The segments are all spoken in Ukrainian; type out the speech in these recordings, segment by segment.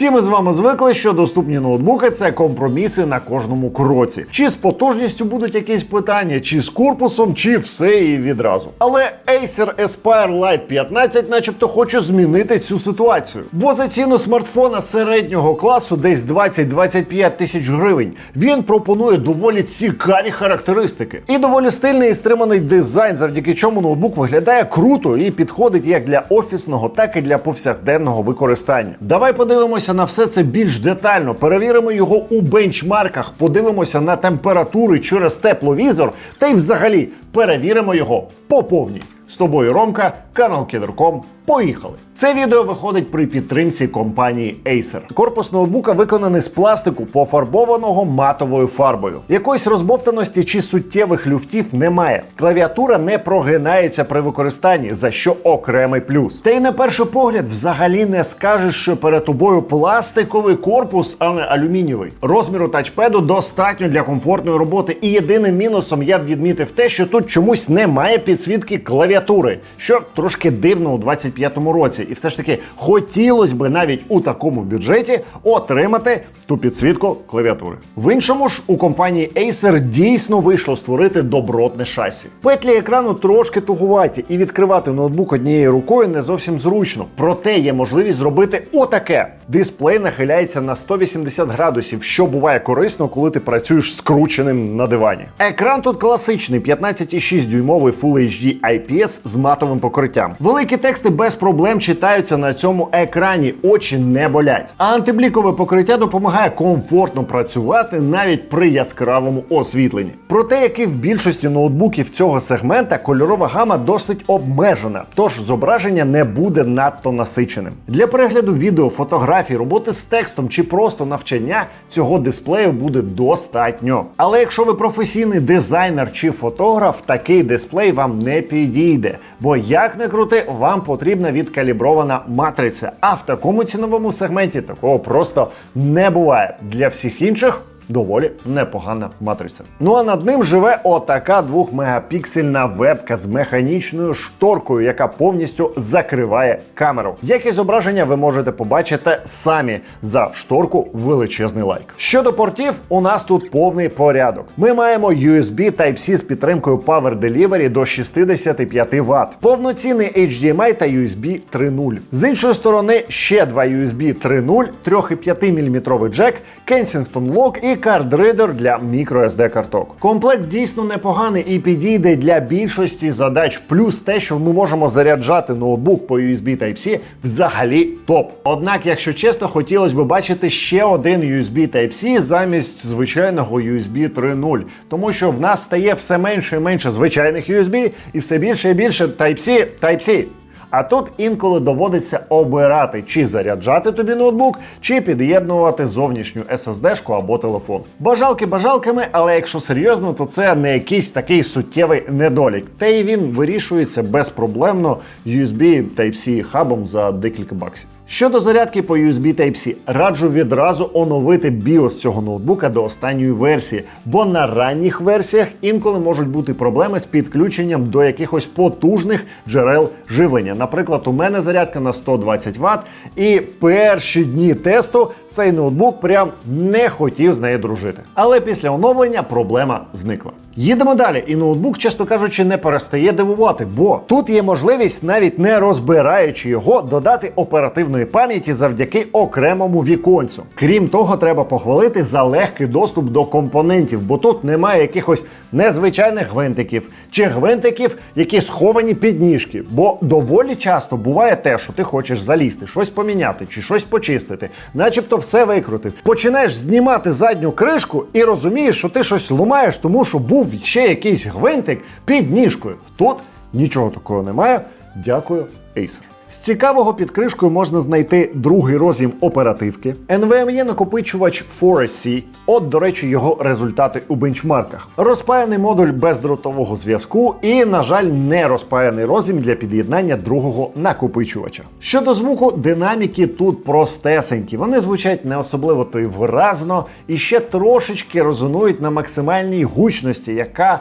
Всі ми з вами звикли, що доступні ноутбуки це компроміси на кожному кроці. Чи з потужністю будуть якісь питання, чи з корпусом, чи все і відразу. Але Acer Aspire Lite 15 начебто хоче змінити цю ситуацію. Бо за ціну смартфона середнього класу, десь 20-25 тисяч гривень, він пропонує доволі цікаві характеристики. І доволі стильний і стриманий дизайн, завдяки чому ноутбук виглядає круто і підходить як для офісного, так і для повсякденного використання. Давай подивимося на все це більш детально. Перевіримо його у бенчмарках, подивимося на температури через тепловізор, та й взагалі перевіримо його по повній. З тобою Ромка, канал Кедр.ком. Поїхали! Це відео виходить при підтримці компанії Acer. Корпус ноутбука виконаний з пластику, пофарбованого матовою фарбою. Якоїсь розбовтаності чи суттєвих люфтів немає. Клавіатура не прогинається при використанні, за що окремий плюс. Та й на перший погляд взагалі не скажеш, що перед тобою пластиковий корпус, а не алюмінієвий. Розміру тачпеду достатньо для комфортної роботи. І єдиним мінусом я б відмітив те, що тут чомусь немає підсвітки клавіатури, що трошки дивно у 25-му році. І все ж таки хотілося б навіть у такому бюджеті отримати ту підсвітку клавіатури. В іншому ж у компанії Acer дійсно вийшло створити добротне шасі. Петлі екрану трошки тугуваті, і відкривати ноутбук однією рукою не зовсім зручно. Проте є можливість зробити отаке. Дисплей нахиляється на 180 градусів, що буває корисно, коли ти працюєш скрученим на дивані. Екран тут класичний 15,6 дюймовий Full HD IPS з матовим покриттям. Великі тексти без проблем читаються на цьому екрані, очі не болять. А антиблікове покриття допомагає комфортно працювати навіть при яскравому освітленні. Проте, як і в більшості ноутбуків цього сегмента, кольорова гама досить обмежена, тож зображення не буде надто насиченим. Для перегляду відео, фотографій, роботи з текстом чи просто навчання цього дисплею буде достатньо. Але якщо ви професійний дизайнер чи фотограф, такий дисплей вам не підійде. Бо як не крути, вам потрібна відкалібрована матриця. А в такому ціновому сегменті такого просто не буває. Для всіх інших. Доволі непогана матриця. Ну а над ним живе отака 2-мегапіксельна вебка з механічною шторкою, яка повністю закриває камеру. Яке зображення ви можете побачити самі за шторку величезний лайк. Щодо портів, у нас тут повний порядок. Ми маємо USB Type-C з підтримкою Power Delivery до 65 Вт, повноцінний HDMI та USB 3.0. З іншої сторони ще два USB 3.0, 3,5 мм джек, Kensington Lock і кардридер для microSD карток. Комплект дійсно непоганий і підійде для більшості задач. Плюс те, що ми можемо заряджати ноутбук по USB Type-C, взагалі топ. Однак, якщо чесно, хотілося б бачити ще один USB Type-C замість звичайного USB 3.0, тому що в нас стає все менше і менше звичайних USB і все більше і більше Type-C, Type-C. А тут інколи доводиться обирати, чи заряджати тобі ноутбук, чи під'єднувати зовнішню SSD-шку або телефон. Бажалки бажалками, але якщо серйозно, то це не якийсь такий суттєвий недолік. Та й він вирішується безпроблемно USB Type-C хабом за декілька баксів. Щодо зарядки по USB Type-C, раджу відразу оновити BIOS цього ноутбука до останньої версії, бо на ранніх версіях інколи можуть бути проблеми з підключенням до якихось потужних джерел живлення. Наприклад, у мене зарядка на 120 Вт, і перші дні тесту цей ноутбук прям не хотів з нею дружити. Але після оновлення проблема зникла. Їдемо далі, і ноутбук, чесно кажучи, не перестає дивувати, бо тут є можливість, навіть не розбираючи його, додати оперативної пам'яті завдяки окремому віконцю. Крім того, треба похвалити за легкий доступ до компонентів, бо тут немає якихось незвичайних гвинтиків чи гвинтиків, які сховані під ніжки. Бо доволі часто буває те, що ти хочеш залізти, щось поміняти чи щось почистити, начебто все викрутив. Починаєш знімати задню кришку і розумієш, що ти щось ломаєш, тому що був ще якийсь гвинтик під ніжкою. Тут нічого такого немає. Дякую, Acer. З цікавого під кришкою можна знайти другий роз'єм оперативки, NVMe накопичувач Forest C. От, до речі, його результати у бенчмарках. Розпаяний модуль бездротового зв'язку і, на жаль, не розпаяний роз'єм для під'єднання другого накопичувача. Щодо звуку, динаміки тут простесенькі. Вони звучать не особливо то й виразно і ще трошечки резонують на максимальній гучності, яка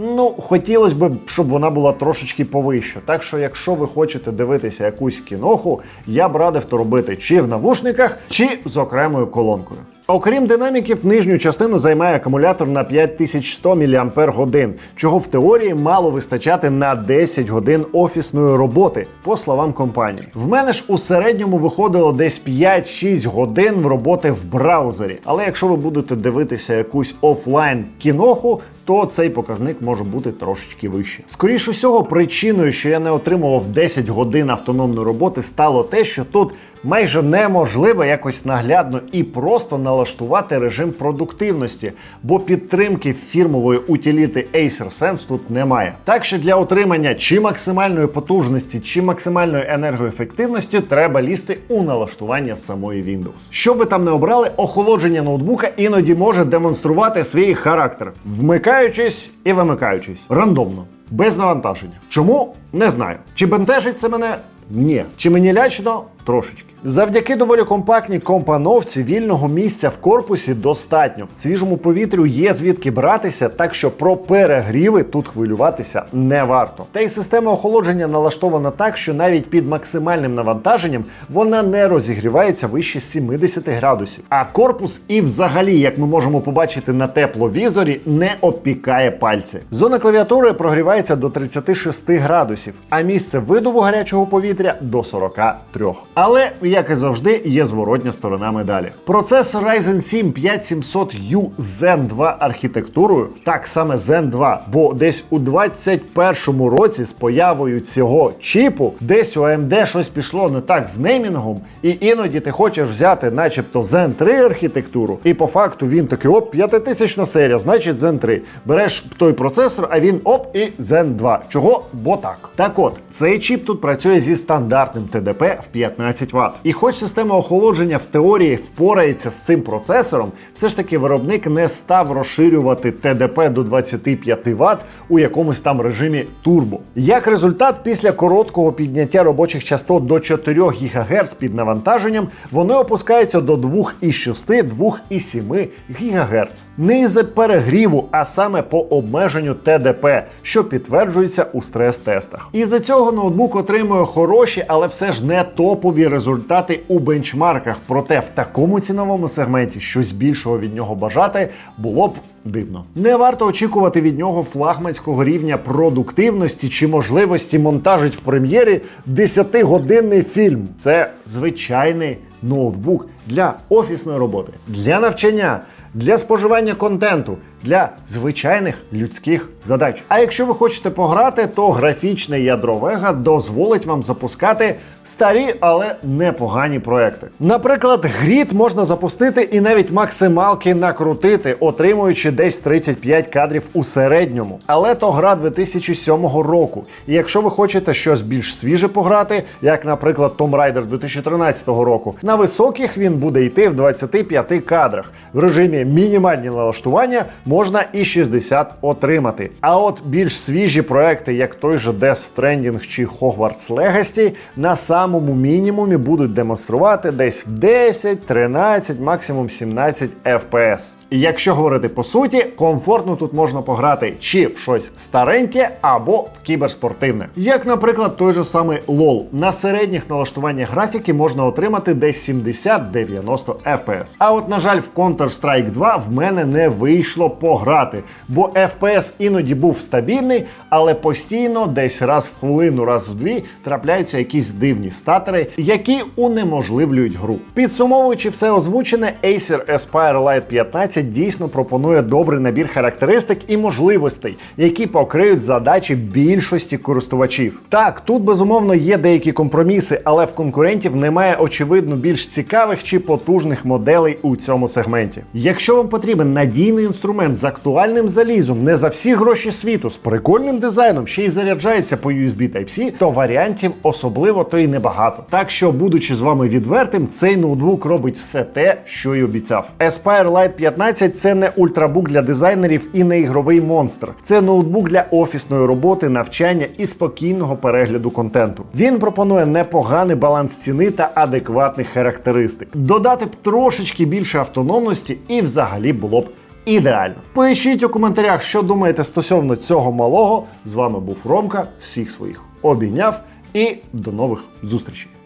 Ну, хотілося б, щоб вона була трошечки повища. Так що, якщо ви хочете дивитися якусь кіноху, я б радив то робити чи в навушниках, чи з окремою колонкою. Окрім динаміків, нижню частину займає акумулятор на 5100 мАч, чого в теорії мало вистачати на 10 годин офісної роботи, по словам компанії. В мене ж у середньому виходило десь 5-6 годин роботи в браузері. Але якщо ви будете дивитися якусь офлайн кіноху, то цей показник може бути трошечки вищий. Скоріше усього, причиною, що я не отримував 10 годин автономної роботи, стало те, що тут майже неможливо якось наглядно і просто налаштувати режим продуктивності, бо підтримки фірмової утиліти Acer Sense тут немає. Так що для отримання чи максимальної потужності, чи максимальної енергоефективності треба лізти у налаштування самої Windows. Що ви там не обрали, охолодження ноутбука іноді може демонструвати свій характер, вмикаючись і вимикаючись рандомно, без навантаження. Чому? Не знаю. Чи бентежить це мене? Ні. Чи мені лячно? Трошечки. Завдяки доволі компактній компановці вільного місця в корпусі достатньо. Свіжому повітрю є звідки братися, так що про перегріви тут хвилюватися не варто. Та й система охолодження налаштована так, що навіть під максимальним навантаженням вона не розігрівається вище 70 градусів. А корпус і взагалі, як ми можемо побачити на тепловізорі, не опікає пальці. Зона клавіатури прогрівається до 36 градусів, а місце видуву гарячого повітря до 43. Але, як і завжди, є зворотня сторона медалі. Процесор Ryzen 7 5700U Zen 2 архітектурою, так саме Zen 2, бо десь у 21-му році з появою цього чіпу десь у AMD щось пішло не так з неймінгом, і іноді ти хочеш взяти, начебто, Zen 3 архітектуру, і по факту він такий оп, 5000 серія, значить Zen 3. Береш той процесор, а він оп і Zen 2. Чого? Бо так. Так от, цей чіп тут працює зі стандартним ТДП в 15 Вт. І хоч система охолодження в теорії впорається з цим процесором, все ж таки виробник не став розширювати ТДП до 25 Вт у якомусь там режимі турбо. Як результат, після короткого підняття робочих частот до 4 ГГц під навантаженням, вони опускаються до 2,6-2,7 ГГц. Не із-за перегріву, а саме по обмеженню ТДП, що підтверджується у стрес-тестах. І за цього ноутбук отримує хороші, але все ж не топові результати у бенчмарках. Проте в такому ціновому сегменті щось більшого від нього бажати було б. Дивно, не варто очікувати від нього флагманського рівня продуктивності чи можливості монтажить в прем'єрі 10-годинний фільм. Це звичайний ноутбук для офісної роботи, для навчання, для споживання контенту, для звичайних людських задач. А якщо ви хочете пограти, то графічне ядро Vega дозволить вам запускати старі, але непогані проекти. Наприклад, грід можна запустити і навіть максималки накрутити, отримуючи десь 35 кадрів у середньому. Але то гра 2007 року. І якщо ви хочете щось більш свіже пограти, як, наприклад, Tomb Raider 2013 року, на високих він буде йти в 25 кадрах. В режимі мінімальні налаштування можна і 60 отримати. А от більш свіжі проекти, як той же Death Stranding чи Hogwarts Legacy, на самому мінімумі будуть демонструвати десь в 10, 13, максимум 17 FPS. І якщо говорити по суті, комфортно тут можна пограти чи в щось стареньке або в кіберспортивне. Як, наприклад, той же самий LOL. На середніх налаштуваннях графіки можна отримати десь 70-90 FPS. А от, на жаль, в Counter-Strike 2 в мене не вийшло пограти, бо FPS іноді був стабільний, але постійно, десь раз в хвилину, раз в дві, трапляються якісь дивні статери, які унеможливлюють гру. Підсумовуючи все озвучене, Acer Aspire Lite 15 дійсно пропонує добрий набір характеристик і можливостей, які покриють задачі більшості користувачів. Так, тут безумовно є деякі компроміси, але в конкурентів немає очевидно більш цікавих чи потужних моделей у цьому сегменті. Якщо вам потрібен надійний інструмент з актуальним залізом, не за всі гроші світу, з прикольним дизайном, ще й заряджається по USB Type-C, то варіантів особливо то й небагато. Так що, будучи з вами відвертим, цей ноутбук робить все те, що й обіцяв. Aspire Lite 15 це не ультрабук для дизайнерів і не ігровий монстр. Це ноутбук для офісної роботи, навчання і спокійного перегляду контенту. Він пропонує непоганий баланс ціни та адекватних характеристик. Додати б трошечки більше автономності і взагалі було б ідеально. Пишіть у коментарях, що думаєте стосовно цього малого. З вами був Ромка. Всіх своїх обійняв і до нових зустрічей.